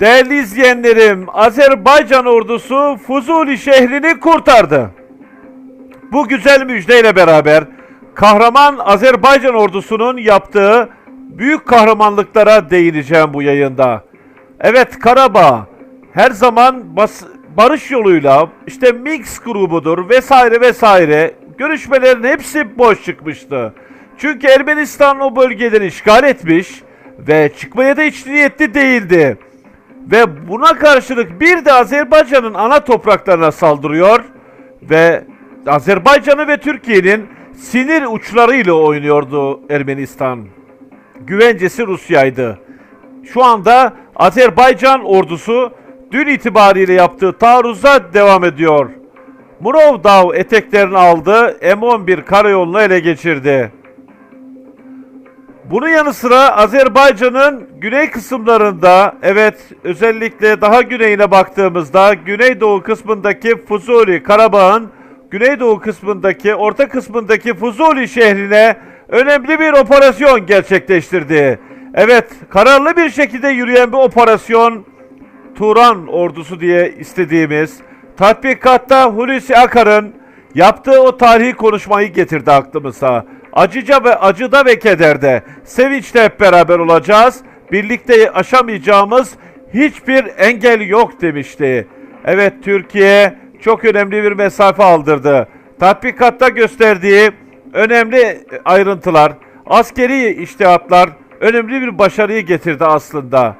Değerli izleyenlerim, Azerbaycan ordusu Fuzuli şehrini kurtardı. Bu güzel müjdeyle beraber kahraman Azerbaycan ordusunun yaptığı büyük kahramanlıklara değineceğim bu yayında. Evet Karabağ her zaman bas- barış yoluyla işte Mix grubudur vesaire vesaire görüşmelerin hepsi boş çıkmıştı. Çünkü Ermenistan o bölgeleri işgal etmiş ve çıkmaya da hiç niyetli değildi. Ve buna karşılık bir de Azerbaycan'ın ana topraklarına saldırıyor ve Azerbaycan'ı ve Türkiye'nin sinir uçlarıyla oynuyordu Ermenistan. Güvencesi Rusya'ydı. Şu anda Azerbaycan ordusu dün itibariyle yaptığı taarruza devam ediyor. Murov eteklerini aldı, M11 karayolunu ele geçirdi. Bunun yanı sıra Azerbaycan'ın güney kısımlarında, evet özellikle daha güneyine baktığımızda güneydoğu kısmındaki Fuzuli, Karabağ'ın güneydoğu kısmındaki, orta kısmındaki Fuzuli şehrine önemli bir operasyon gerçekleştirdi. Evet, kararlı bir şekilde yürüyen bir operasyon Turan ordusu diye istediğimiz tatbikatta Hulusi Akar'ın yaptığı o tarihi konuşmayı getirdi aklımıza. Acıca ve acıda ve kederde, sevinçte hep beraber olacağız. Birlikte aşamayacağımız hiçbir engel yok demişti. Evet Türkiye çok önemli bir mesafe aldırdı. Tatbikatta gösterdiği önemli ayrıntılar, askeri iştihatlar önemli bir başarıyı getirdi aslında.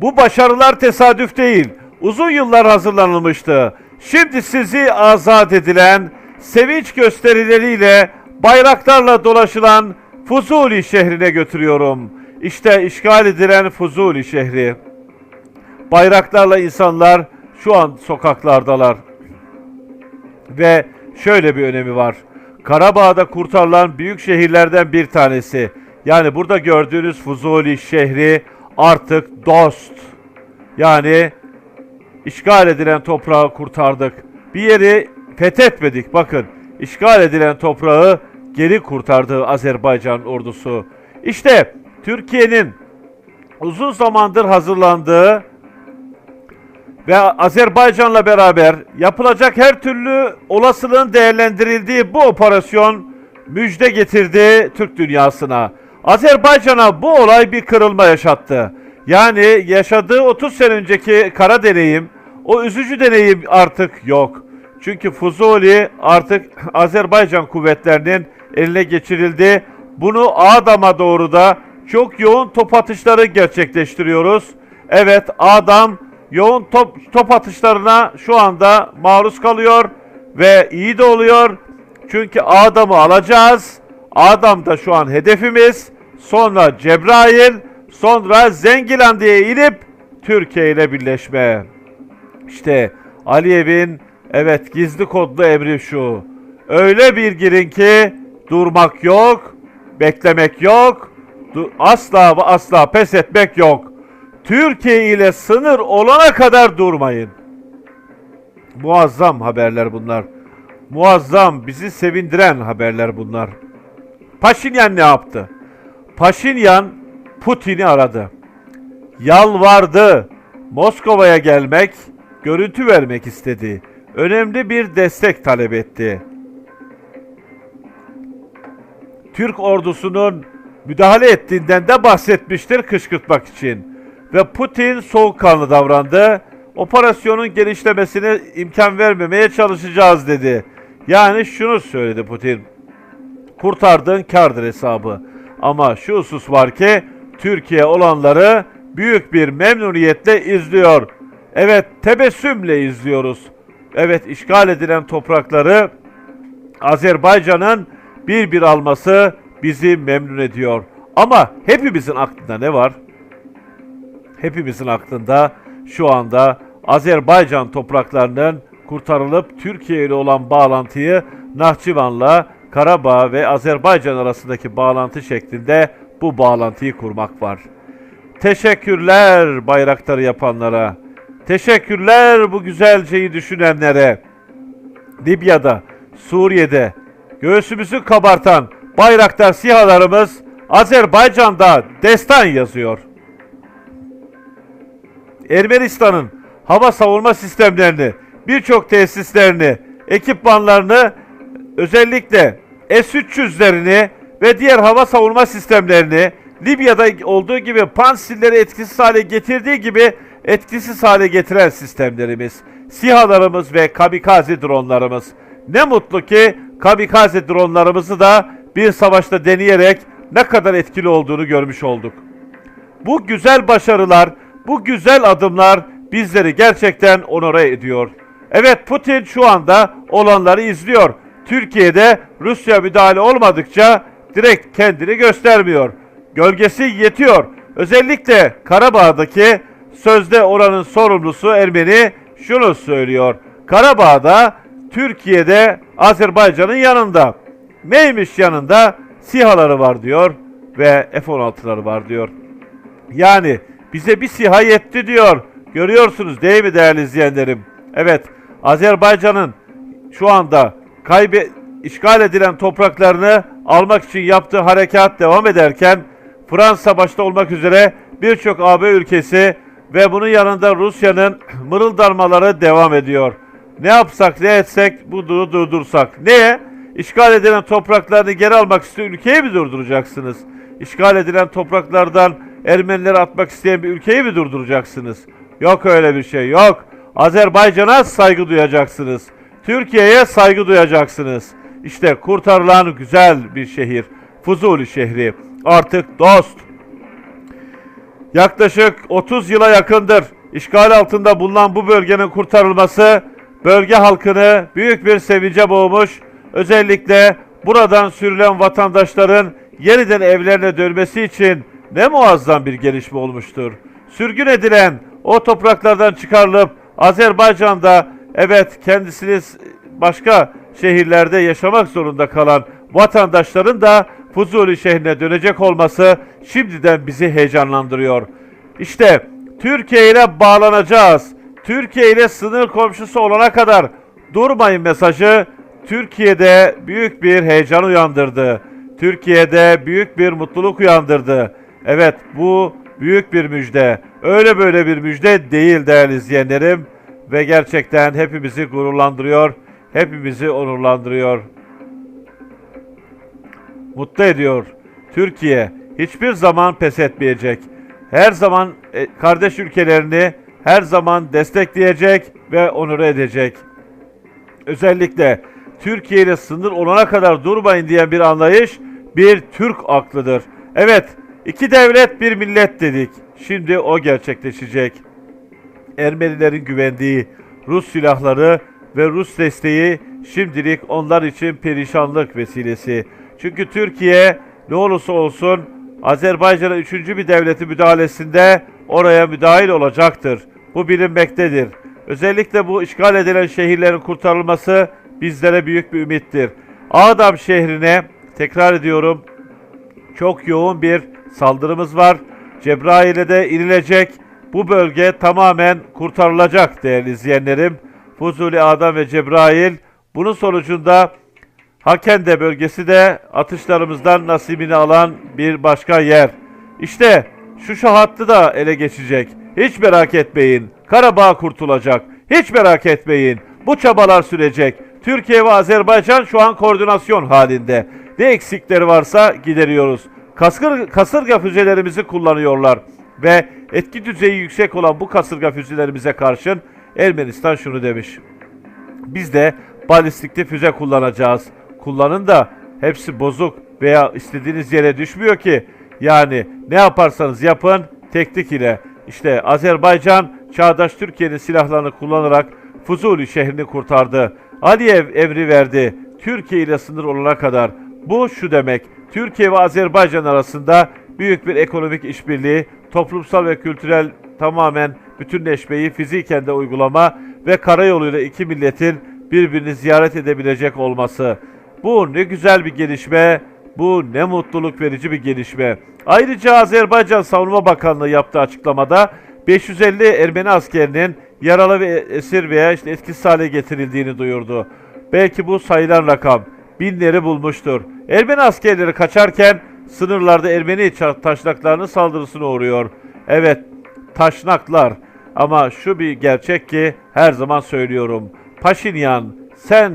Bu başarılar tesadüf değil. Uzun yıllar hazırlanılmıştı. Şimdi sizi azat edilen, sevinç gösterileriyle, bayraklarla dolaşılan Fuzuli şehrine götürüyorum. İşte işgal edilen Fuzuli şehri. Bayraklarla insanlar şu an sokaklardalar. Ve şöyle bir önemi var. Karabağ'da kurtarılan büyük şehirlerden bir tanesi. Yani burada gördüğünüz Fuzuli şehri artık dost. Yani işgal edilen toprağı kurtardık. Bir yeri fethetmedik. Bakın işgal edilen toprağı geri kurtardı Azerbaycan ordusu. İşte Türkiye'nin uzun zamandır hazırlandığı ve Azerbaycan'la beraber yapılacak her türlü olasılığın değerlendirildiği bu operasyon müjde getirdi Türk dünyasına. Azerbaycan'a bu olay bir kırılma yaşattı. Yani yaşadığı 30 sene önceki kara deneyim, o üzücü deneyim artık yok. Çünkü Fuzuli artık Azerbaycan kuvvetlerinin eline geçirildi. Bunu Adam'a doğru da çok yoğun top atışları gerçekleştiriyoruz. Evet Adam yoğun top, top atışlarına şu anda maruz kalıyor ve iyi de oluyor. Çünkü Adam'ı alacağız. Adam da şu an hedefimiz. Sonra Cebrail, sonra Zengilandi'ye inip Türkiye ile birleşme. İşte Aliyev'in evet gizli kodlu emri şu. Öyle bir girin ki durmak yok, beklemek yok, asla ve asla pes etmek yok. Türkiye ile sınır olana kadar durmayın. Muazzam haberler bunlar. Muazzam, bizi sevindiren haberler bunlar. Paşinyan ne yaptı? Paşinyan Putin'i aradı. Yalvardı. Moskova'ya gelmek, görüntü vermek istedi. Önemli bir destek talep etti. Türk ordusunun müdahale ettiğinden de bahsetmiştir kışkırtmak için. Ve Putin soğukkanlı davrandı. Operasyonun genişlemesine imkan vermemeye çalışacağız dedi. Yani şunu söyledi Putin. Kurtardığın kardır hesabı. Ama şu husus var ki Türkiye olanları büyük bir memnuniyetle izliyor. Evet tebessümle izliyoruz. Evet işgal edilen toprakları Azerbaycan'ın bir bir alması bizi memnun ediyor. Ama hepimizin aklında ne var? Hepimizin aklında şu anda Azerbaycan topraklarının kurtarılıp Türkiye ile olan bağlantıyı Nahçıvan'la Karabağ ve Azerbaycan arasındaki bağlantı şeklinde bu bağlantıyı kurmak var. Teşekkürler bayrakları yapanlara. Teşekkürler bu güzelceyi düşünenlere. Libya'da, Suriye'de göğsümüzü kabartan bayraktar sihalarımız Azerbaycan'da destan yazıyor. Ermenistan'ın hava savunma sistemlerini, birçok tesislerini, ekipmanlarını özellikle S-300'lerini ve diğer hava savunma sistemlerini Libya'da olduğu gibi Pansilleri etkisiz hale getirdiği gibi etkisiz hale getiren sistemlerimiz, SİHA'larımız ve kamikaze dronlarımız. Ne mutlu ki kamikaze dronlarımızı da bir savaşta deneyerek ne kadar etkili olduğunu görmüş olduk. Bu güzel başarılar, bu güzel adımlar bizleri gerçekten onore ediyor. Evet Putin şu anda olanları izliyor. Türkiye'de Rusya müdahale olmadıkça direkt kendini göstermiyor. Gölgesi yetiyor. Özellikle Karabağ'daki sözde oranın sorumlusu Ermeni şunu söylüyor. Karabağ'da Türkiye'de Azerbaycan'ın yanında. Neymiş yanında? SİHA'ları var diyor ve F-16'ları var diyor. Yani bize bir siha yetti diyor. Görüyorsunuz değil mi değerli izleyenlerim? Evet, Azerbaycan'ın şu anda kaybe işgal edilen topraklarını almak için yaptığı harekat devam ederken Fransa başta olmak üzere birçok AB ülkesi ve bunun yanında Rusya'nın mırıldanmaları devam ediyor. Ne yapsak ne etsek bunu durdursak. Neye? İşgal edilen topraklarını geri almak istiyor ülkeyi mi durduracaksınız? İşgal edilen topraklardan Ermenileri atmak isteyen bir ülkeyi mi durduracaksınız? Yok öyle bir şey yok. Azerbaycan'a saygı duyacaksınız. Türkiye'ye saygı duyacaksınız. İşte kurtarılan güzel bir şehir. Fuzuli şehri. Artık dost. Yaklaşık 30 yıla yakındır işgal altında bulunan bu bölgenin kurtarılması bölge halkını büyük bir sevince boğmuş. Özellikle buradan sürülen vatandaşların yeniden evlerine dönmesi için ne muazzam bir gelişme olmuştur. Sürgün edilen o topraklardan çıkarılıp Azerbaycan'da evet kendisini başka şehirlerde yaşamak zorunda kalan vatandaşların da Fuzuli şehrine dönecek olması şimdiden bizi heyecanlandırıyor. İşte Türkiye ile bağlanacağız. Türkiye ile sınır komşusu olana kadar durmayın mesajı Türkiye'de büyük bir heyecan uyandırdı. Türkiye'de büyük bir mutluluk uyandırdı. Evet bu büyük bir müjde. Öyle böyle bir müjde değil değerli izleyenlerim. Ve gerçekten hepimizi gururlandırıyor. Hepimizi onurlandırıyor. Mutlu ediyor. Türkiye hiçbir zaman pes etmeyecek. Her zaman e, kardeş ülkelerini her zaman destekleyecek ve onur edecek. Özellikle Türkiye ile sınır olana kadar durmayın diyen bir anlayış bir Türk aklıdır. Evet, iki devlet bir millet dedik. Şimdi o gerçekleşecek. Ermenilerin güvendiği Rus silahları ve Rus desteği şimdilik onlar için perişanlık vesilesi. Çünkü Türkiye ne olursa olsun Azerbaycan'a üçüncü bir devleti müdahalesinde oraya müdahil olacaktır. Bu bilinmektedir. Özellikle bu işgal edilen şehirlerin kurtarılması bizlere büyük bir ümittir. Ağdam şehrine tekrar ediyorum çok yoğun bir saldırımız var. Cebrail'e de inilecek. Bu bölge tamamen kurtarılacak değerli izleyenlerim. Fuzuli Adam ve Cebrail bunun sonucunda Hakende bölgesi de atışlarımızdan nasibini alan bir başka yer. İşte şu şu hattı da ele geçecek. Hiç merak etmeyin. Karabağ kurtulacak. Hiç merak etmeyin. Bu çabalar sürecek. Türkiye ve Azerbaycan şu an koordinasyon halinde. Ne eksikleri varsa gideriyoruz. Kaskır, kasırga füzelerimizi kullanıyorlar. Ve etki düzeyi yüksek olan bu kasırga füzelerimize karşın Ermenistan şunu demiş. Biz de balistikli füze kullanacağız. Kullanın da hepsi bozuk veya istediğiniz yere düşmüyor ki. Yani ne yaparsanız yapın teknik ile. İşte Azerbaycan çağdaş Türkiye'nin silahlarını kullanarak Fuzuli şehrini kurtardı. Aliyev emri verdi. Türkiye ile sınır olana kadar. Bu şu demek. Türkiye ve Azerbaycan arasında büyük bir ekonomik işbirliği, toplumsal ve kültürel tamamen bütünleşmeyi fiziken de uygulama ve karayoluyla iki milletin birbirini ziyaret edebilecek olması. Bu ne güzel bir gelişme, bu ne mutluluk verici bir gelişme. Ayrıca Azerbaycan Savunma Bakanlığı yaptığı açıklamada 550 Ermeni askerinin yaralı ve esir veya işte etkisiz hale getirildiğini duyurdu. Belki bu sayılan rakam binleri bulmuştur. Ermeni askerleri kaçarken sınırlarda Ermeni taşnaklarının saldırısına uğruyor. Evet, taşnaklar. Ama şu bir gerçek ki her zaman söylüyorum. Paşinyan sen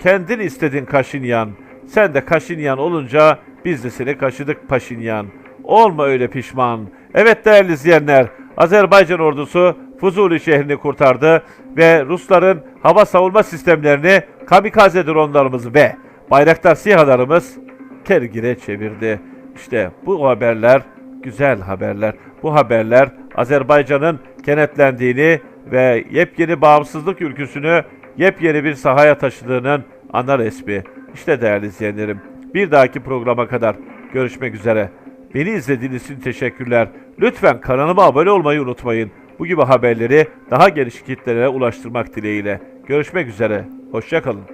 kendin istedin Kaşinyan. Sen de Kaşinyan olunca biz de seni kaşıdık Paşinyan. Olma öyle pişman. Evet değerli izleyenler, Azerbaycan ordusu Fuzuli şehrini kurtardı ve Rusların hava savunma sistemlerini kamikaze dronlarımız ve Bayraktar SİHA'larımız tergire çevirdi. İşte bu haberler güzel haberler. Bu haberler Azerbaycan'ın kenetlendiğini ve yepyeni bağımsızlık ülküsünü yepyeni bir sahaya taşıdığının ana resmi. İşte değerli izleyenlerim, bir dahaki programa kadar görüşmek üzere. Beni izlediğiniz için teşekkürler. Lütfen kanalıma abone olmayı unutmayın. Bu gibi haberleri daha geniş kitlelere ulaştırmak dileğiyle. Görüşmek üzere. Hoşçakalın.